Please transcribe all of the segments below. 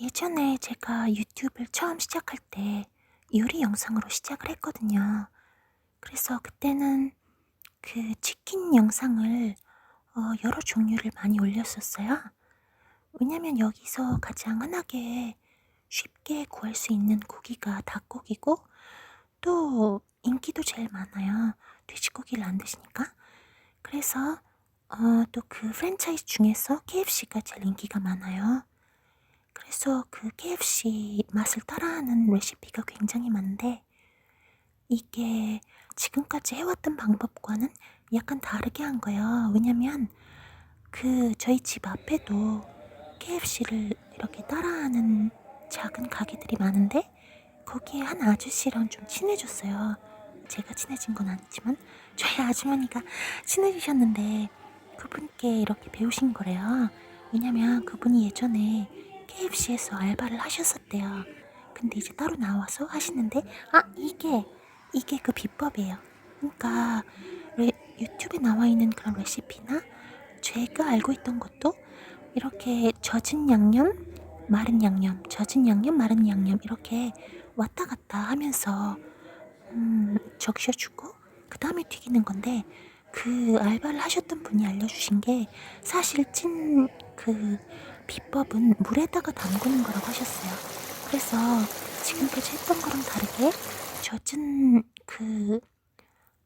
예전에 제가 유튜브를 처음 시작할 때 요리 영상으로 시작을 했거든요. 그래서 그때는 그 치킨 영상을 어, 여러 종류를 많이 올렸었어요. 왜냐면 여기서 가장 흔하게 쉽게 구할 수 있는 고기가 닭고기고 또 인기도 제일 많아요. 돼지고기를 안 드시니까. 그래서 어, 또 그 프랜차이즈 중에서 KFC가 제일 인기가 많아요. 그래서 그 KFC 맛을 따라하는 레시피가 굉장히 많은데 이게 지금까지 해왔던 방법과는 약간 다르게 한 거예요. 왜냐면 그 저희 집 앞에도 KFC를 이렇게 따라하는 작은 가게들이 많은데 거기에 한 아저씨랑 좀 친해졌어요. 제가 친해진 건 아니지만 저희 아주머니가 친해지셨는데 그분께 이렇게 배우신 거래요. 왜냐면 그분이 예전에 KFC에서 알바를 하셨었대요. 근데 이제 따로 나와서 하시는데 아 이게 이게 그 비법이에요. 그러니까 레, 유튜브에 나와 있는 그런 레시피나 제가 알고 있던 것도 이렇게 젖은 양념, 마른 양념, 젖은 양념, 마른 양념 이렇게 왔다 갔다 하면서 음, 적셔주고 그 다음에 튀기는 건데 그 알바를 하셨던 분이 알려주신 게 사실 찐 그 비법은 물에다가 담그는 거라고 하셨어요. 그래서 지금까지 했던 거랑 다르게 젖은 그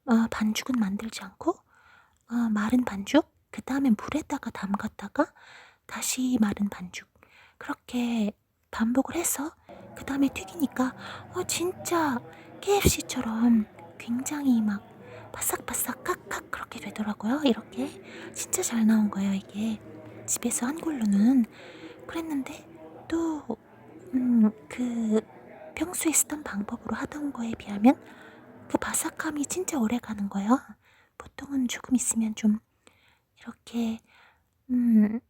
어, 반죽은 만들지 않고 어, 마른 반죽 그 다음에 물에다가 담갔다가 다시 마른 반죽 그렇게 반복을 해서 그 다음에 튀기니까 어 진짜 KFC처럼 굉장히 막 바삭바삭 칵칵 그렇게 되더라고요. 이렇게 진짜 잘 나온 거예요. 이게 집에서 한 걸로는 그랬는데 또 음, 그 평소에 쓰던 방법으로 하던 거에 비하면 그 바삭함이 진짜 오래 가는 거예요. 보통은 조금 있으면 좀 이렇게 음,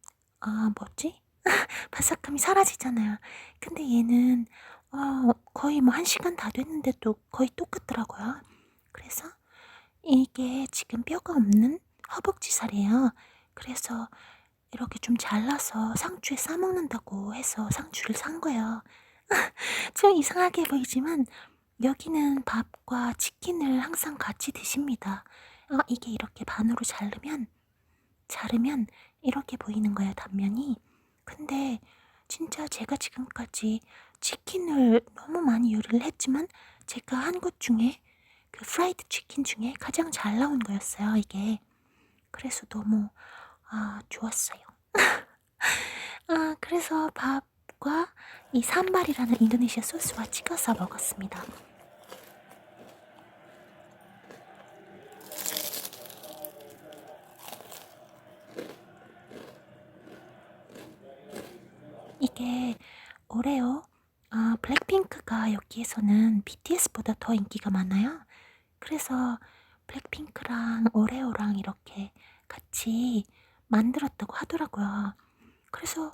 아 뭐지? 바삭함이 사라지잖아요. 근데 얘는 어, 거의 뭐 한 시간 다 됐는데도 거의 똑같더라고요. 그래서 이게 지금 뼈가 없는 허벅지살이에요. 그래서 이렇게 좀 잘라서 상추에 싸먹는다고 해서 상추를 산 거예요. 좀 이상하게 보이지만 여기는 밥과 치킨을 항상 같이 드십니다. 어, 이게 이렇게 반으로 자르면 자르면 이렇게 보이는 거예요, 단면이. 근데 진짜 제가 지금까지 치킨을 너무 많이 요리를 했지만 제가 한 것 중에 그 프라이드 치킨 중에 가장 잘 나온 거였어요, 이게. 그래서 너무 아, 좋았어요. 아, 그래서 밥과 이 산발이라는 인도네시아 소스와 찍어서 먹었습니다. 이게 오레오 아, 블랙핑크가 여기에서는 BTS보다 더 인기가 많아요. 그래서 블랙핑크랑 오레오랑 이렇게 같이 만들었다고 하더라고요. 그래서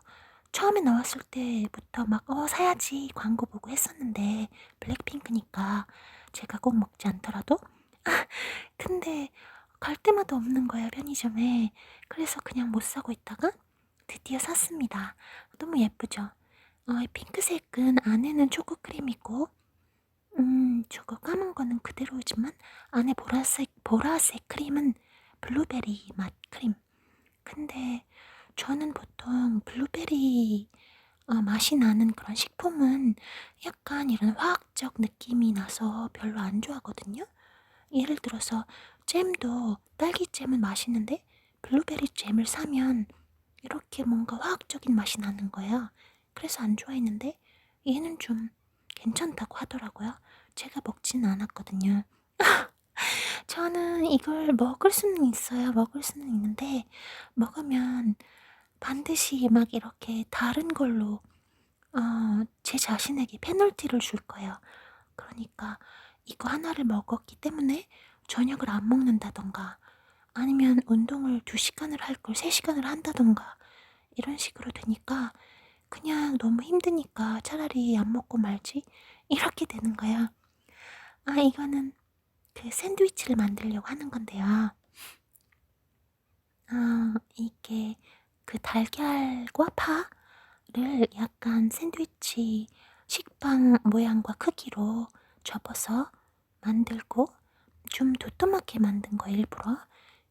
처음에 나왔을 때부터 막, 어, 사야지 광고 보고 했었는데, 블랙핑크니까 제가 꼭 먹지 않더라도. 근데 갈 때마다 없는 거예요, 편의점에. 그래서 그냥 못 사고 있다가 드디어 샀습니다. 너무 예쁘죠? 어, 이 핑크색은 안에는 초코크림이고, 음, 저거 까만 거는 그대로지만 안에 보라색, 보라색 크림은 블루베리 맛 크림. 근데 저는 보통 블루베리 어, 맛이 나는 그런 식품은 약간 이런 화학적 느낌이 나서 별로 안 좋아하거든요. 예를 들어서 잼도 딸기 잼은 맛있는데 블루베리 잼을 사면 이렇게 뭔가 화학적인 맛이 나는 거예요. 그래서 안 좋아했는데 얘는 좀 괜찮다고 하더라고요. 제가 먹지는 않았거든요. 저는 이걸 먹을 수는 있어요. 먹을 수는 있는데 먹으면 반드시 막 이렇게 다른 걸로 어, 제 자신에게 페널티를 줄 거예요. 그러니까 이거 하나를 먹었기 때문에 저녁을 안 먹는다던가 아니면 운동을 2시간을 할 걸 3시간을 한다던가 이런 식으로 되니까 그냥 너무 힘드니까 차라리 안 먹고 말지 이렇게 되는 거야. 아 이거는 그 샌드위치를 만들려고 하는 건데요. 아 이게 그 달걀과 파를 를 약간 샌드위치 식빵 모양과 크기로 접어서 만들고 좀 도톰하게 만든 거 일부러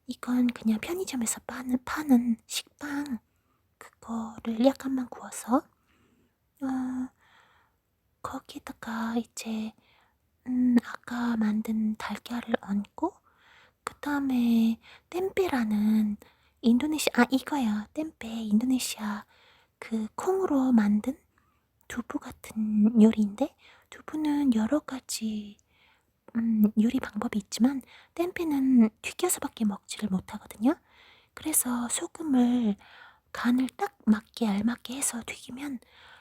이건 그냥 편의점에서 파는, 파는 식빵 그거를 약간만 구워서 어, 거기다가 이제 음, 아까 만든 달걀을 얹고 그 다음에 템페라는 인도네시아 아 이거야 템페 인도네시아 그 콩으로 만든 두부 같은 요리인데 두부는 여러 가지 음, 요리 방법이 있지만 템페는 튀겨서밖에 먹지를 못하거든요. 그래서 소금을 간을 딱 맞게 알맞게 해서 튀기면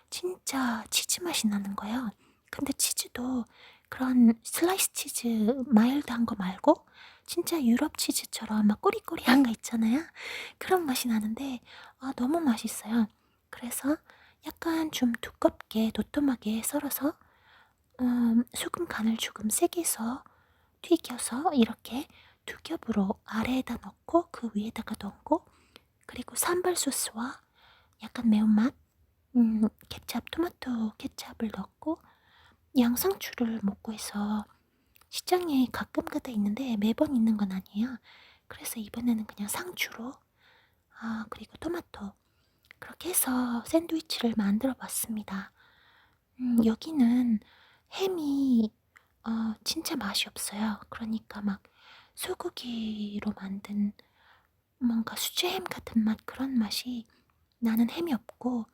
진짜 치즈 맛이 나는 거예요. 근데 치즈도 그런 슬라이스 치즈 마일드한 거 말고 진짜 유럽 치즈처럼 막 꼬리꼬리한 거 있잖아요. 그런 맛이 나는데 아, 너무 맛있어요. 그래서 약간 좀 두껍게 도톰하게 썰어서 음, 소금 간을 조금 세게 해서 튀겨서 이렇게 두 겹으로 아래에다 넣고 그 위에다가 넣고 그리고 산발 소스와 약간 매운맛 음, 케찹 토마토 케찹을 넣고 양상추를 먹고 해서 시장에 가끔가다 있는데 매번 있는 건 아니에요. 그래서 이번에는 그냥 상추로 아 그리고 토마토 그렇게 해서 샌드위치를 만들어 봤습니다. 음, 여기는 햄이 어, 진짜 맛이 없어요. 그러니까 막 소고기로 만든 뭔가 수제햄 같은 맛 그런 맛이 나는 햄이 없고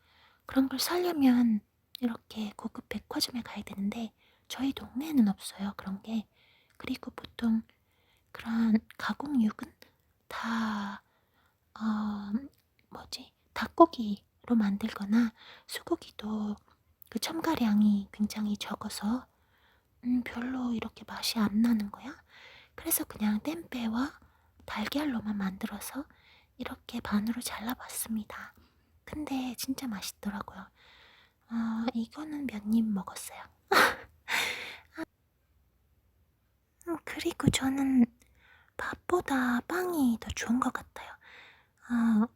그런 걸 사려면 이렇게 고급 백화점에 가야 되는데 저희 동네에는 없어요. 그런 게. 그리고 보통 그런 가공육은 다 어, 뭐지? 닭고기로 만들거나 수고기도 그 첨가량이 굉장히 적어서 음, 별로 이렇게 맛이 안 나는 거야. 그래서 그냥 땜빼와 달걀로만 만들어서 이렇게 반으로 잘라봤습니다. 근데 진짜 맛있더라고요. 아, 이거는 몇 입 먹었어요. 음, 그리고 저는 밥보다 빵이 더 좋은 것 같아요. 아,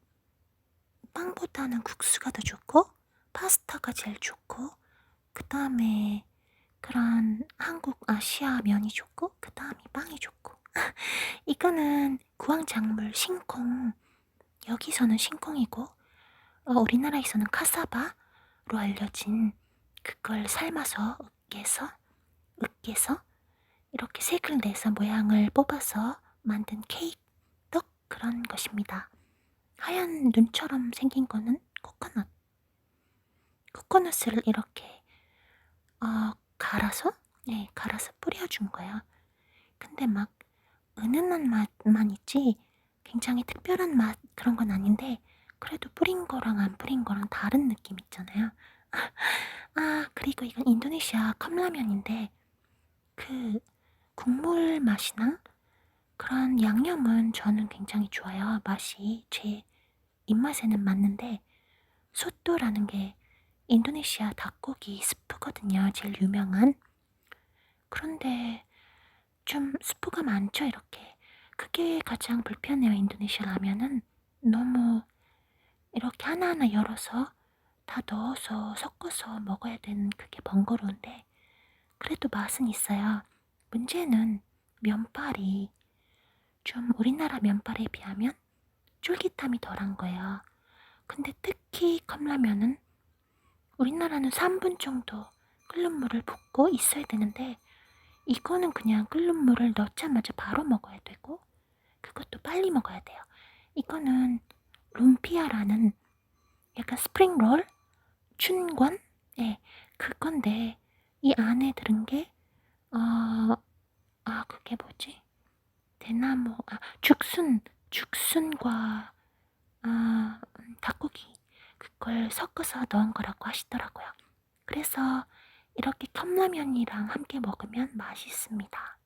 빵보다는 국수가 더 좋고, 파스타가 제일 좋고, 그 다음에 그런 한국 아시아 면이 좋고, 그 다음이 빵이 좋고. 이거는 구황작물 신콩. 여기서는 신콩이고, 어, 우리나라에서는 카사바 로 알려진 그걸 삶아서 으깨서, 으깨서, 이렇게 색을 내서 모양을 뽑아서 만든 케이크, 떡 그런 것입니다. 하얀 눈처럼 생긴 거는 코코넛. 코코넛을 이렇게 어, 갈아서 네, 갈아서 뿌려준 거예요. 근데 막 은은한 맛만 있지 굉장히 특별한 맛 그런 건 아닌데 그래도 뿌린 거랑 안 뿌린 거랑 다른 느낌 있잖아요. 아 그리고 이건 인도네시아 컵라면인데 그 국물 맛이나 그런 양념은 저는 굉장히 좋아요. 맛이 제 입맛에는 맞는데 소또라는 게 인도네시아 닭고기 스프거든요. 제일 유명한. 그런데 좀 스프가 많죠, 이렇게. 그게 가장 불편해요, 인도네시아 라면은. 너무 이렇게 하나하나 열어서 다 넣어서 섞어서 먹어야 되는 그게 번거로운데, 그래도 맛은 있어요. 문제는 면발이 좀 우리나라 면발에 비하면 쫄깃함이 덜한 거예요. 근데 특히 컵라면은 우리나라는 3분 정도 끓는 물을 붓고 있어야 되는데 이거는 그냥 끓는 물을 넣자마자 바로 먹어야 되고 그것도 빨리 먹어야 돼요. 이거는 룸피아라는 약간 스프링롤 춘권 네 그건데 이 안에 들은 게 어, 아 그게 뭐지? 대나무 아 죽순 죽순과 아 닭고기 그걸 섞어서 넣은 거라고 하시더라고요. 그래서 이렇게 컵라면이랑 함께 먹으면 맛있습니다.